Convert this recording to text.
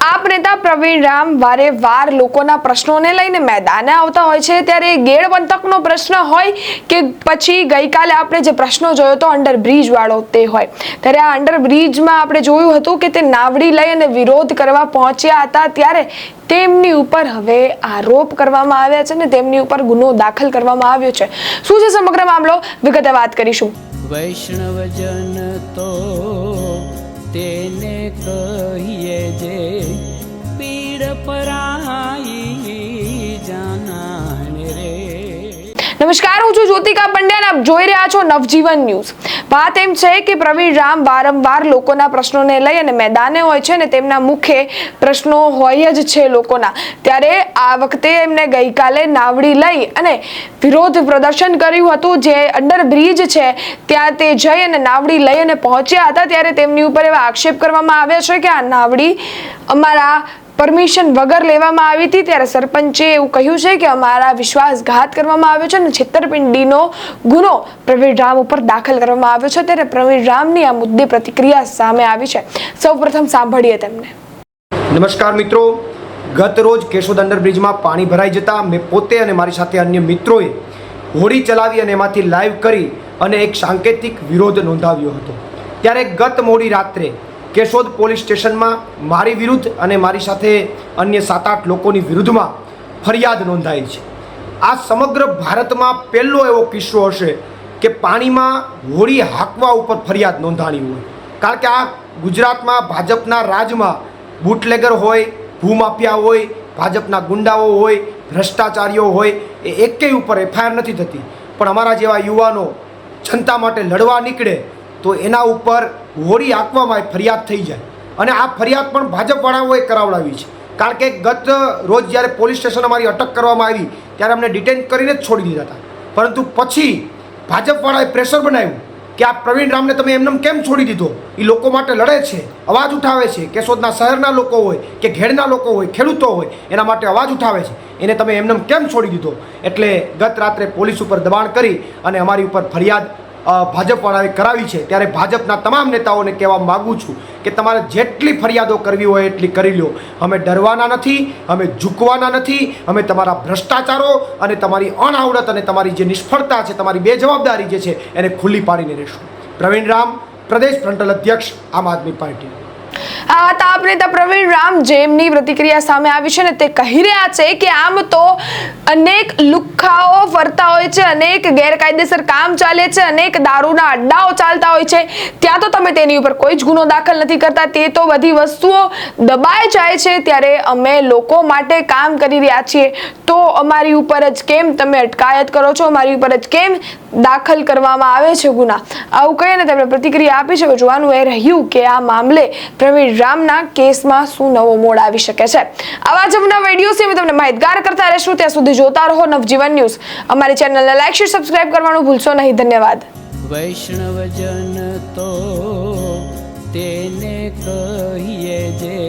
આપ નેતા પ્રવીણ રામ વારે વાર લોકોના પ્રશ્નોને લઈને મેદાને આવતા હોય છે. ત્યારે ગેડ પંથકનો પ્રશ્ન હોય કે પછી ગઈકાલે આપણે જે પ્રશ્નો જોયો તો અંડર બ્રિજવાળો તે હોય. ત્યારે આ અંડર બ્રિજમાં આપણે જોયું હતું કે તે નાવડી લઈ અને વિરોધ કરવા પહોંચ્યા હતા. ત્યારે તેમની ઉપર હવે આરોપ કરવામાં આવ્યા છે ને તેમની ઉપર ગુનો દાખલ કરવામાં આવ્યો છે. શું છે સમગ્ર મામલો? વિગતે વાત કરીશું. વૈષ્ણવજન તો તેને કહીએ જે નમસ્કાર, હું છું જ્યોતિકા પંડ્યા આપ જોઈ રહ્યા છો નવજીવન ન્યૂઝ. વાત એમ છે કે પ્રવીણ રામ વારંવાર લોકોના પ્રશ્નોને લઈ અને મેદાને હોય છે ને તેમના મુખે પ્રશ્નો હોય જ છે લોકોના. ત્યારે આ વખતે એમને ગઈકાલે નાવડી લઈ અને વિરોધ પ્રદર્શન કર્યું હતું, જે અંડર બ્રિજ છે, ત્યાં તે જઈ અને નાવડી લઈ અને પહોંચ્યા હતા. ત્યારે તેમની ઉપર એવા આક્ષેપ કરવામાં આવ્યા છે કે આ નાવડી અમારા પરમિશન વગર લેવામાં આવી હતી, ત્યારે સરપંચે એવું કહ્યું છે કે અમારા વિશ્વાસઘાત કરવામાં આવ્યો છે અને છેતરપિંડીનો ગુનો પ્રવીણ રામ ઉપર દાખલ કરવામાં આવ્યો છે. ત્યારે પ્રવીણ રામની આ મુદ્દે પ્રતિક્રિયા સામે આવી છે. સૌપ્રથમ સાંભળીએ તેમને. નમસ્કાર મિત્રો. ગત રોજ કેશોદ અંડરબ્રિજમાં પાણી ભરાઈ જતા મેં પોતે અને મારી સાથે અન્ય મિત્રોએ હોડી ચલાવી અને એમાંથી લાઈવ કરી અને એક સાંકેતિક વિરોધ નોંધાવ્યો હતો. ત્યારે ગત મોડી રાત્રે કેશોદ પોલીસ સ્ટેશનમાં મારી વિરુદ્ધ અને મારી સાથે અન્ય સાત આઠ લોકોની વિરુદ્ધમાં ફરિયાદ નોંધાઈ છે. આ સમગ્ર ભારતમાં પહેલો એવો કિસ્સો હશે કે પાણીમાં હોળી હાંકવા ઉપર ફરિયાદ નોંધાણી હોય. કારણ કે આ ગુજરાતમાં ભાજપના રાજમાં બુટલેગર હોય, ભૂમાફિયા હોય, ભાજપના ગુંડાઓ હોય, ભ્રષ્ટાચારીઓ હોય, એ એકેય ઉપર એફઆઈઆર નથી થતી. પણ અમારા જેવા યુવાનો જનતા માટે લડવા નીકળે તો એના ઉપર હોડી આપવામાં ફરિયાદ થઈ જાય. અને આ ફરિયાદ પણ ભાજપવાળાઓએ કરાવડાવી છે. કારણ કે ગત રોજ જ્યારે પોલીસ સ્ટેશન અમારી અટક કરવામાં આવી, ત્યારે અમને ડિટેન કરીને જ છોડી દીધા હતા. પરંતુ પછી ભાજપવાળાએ પ્રેશર બનાવ્યું કે આ પ્રવીણ રામને તમે એમને કેમ છોડી દીધો? એ લોકો માટે લડે છે, અવાજ ઉઠાવે છે. કેશોદના શહેરના લોકો હોય કે ઘેડના લોકો હોય, ખેડૂતો હોય, એના માટે અવાજ ઉઠાવે છે. એને તમે એમને કેમ છોડી દીધો? એટલે ગત રાત્રે પોલીસ ઉપર દબાણ કરી અને અમારી ઉપર ફરિયાદ ભાજપવાળાએ કરાવી છે, ત્યારે ભાજપના તમામ નેતાઓને કહેવા માગું છું કે તમારે જેટલી ફરિયાદો કરવી હોય એટલી કરી લો. અમે ડરવાના નથી, અમે ઝૂકવાના નથી, અમે તમારા ભ્રષ્ટાચારો અને તમારી અણઆવડત અને તમારી જે નિષ્ફળતા છે, તમારી બેજવાબદારી જે છે, એને ખુલ્લી પાડીને રહેશું. પ્રવીણ રામ, પ્રદેશ ફ્રન્ટલ અધ્યક્ષ આમ આદમી પાર્ટી. આ હતા આપ નેતા પ્રવીણ રામ જેમની પ્રતિક્રિયા સામે આવી છે ને તે કહી રહ્યા છે કે આમ તો અનેક લુખ્ખાઓ ફરતા હોય છે, અનેક ગેરકાયદેસર કામ ચાલે છે, અનેક દારૂના અડ્ડાઓ ચાલતા હોય છે. ત્યાં તો તમે તેની ઉપર કોઈ જ ગુનો દાખલ નથી કરતા. તે તો બધી વસ્તુઓ દબાઈ જાય છે ત્યારે અમે લોકો માટે કામ કરી રહ્યા છીએ. તો અમારી ઉપર જ કેમ તમે અટકાયત કરો છો? અમારી ઉપર જ કેમ દાખલ કરવામાં આવે છે ગુના? આવું કહીને તેમણે પ્રતિક્રિયા આપી છે જોવાનું એ રહ્યું કે આ મામલે પ્રવીણ રામના કેસમાં શું નવો મોડ આવી શકે છે. આવા જ નવા વીડિયો અમે તમને માહિતગાર કરતા રહેશું. ત્યાં સુધી જોતા રહો નવજીવન ન્યૂઝ. અમારી ચેનલને લાઈક, શેર, સબસ્ક્રાઇબ કરવાનું ભૂલશો નહીં. ધન્યવાદ. વૈષ્ણવજન તો તેને કહીએ જે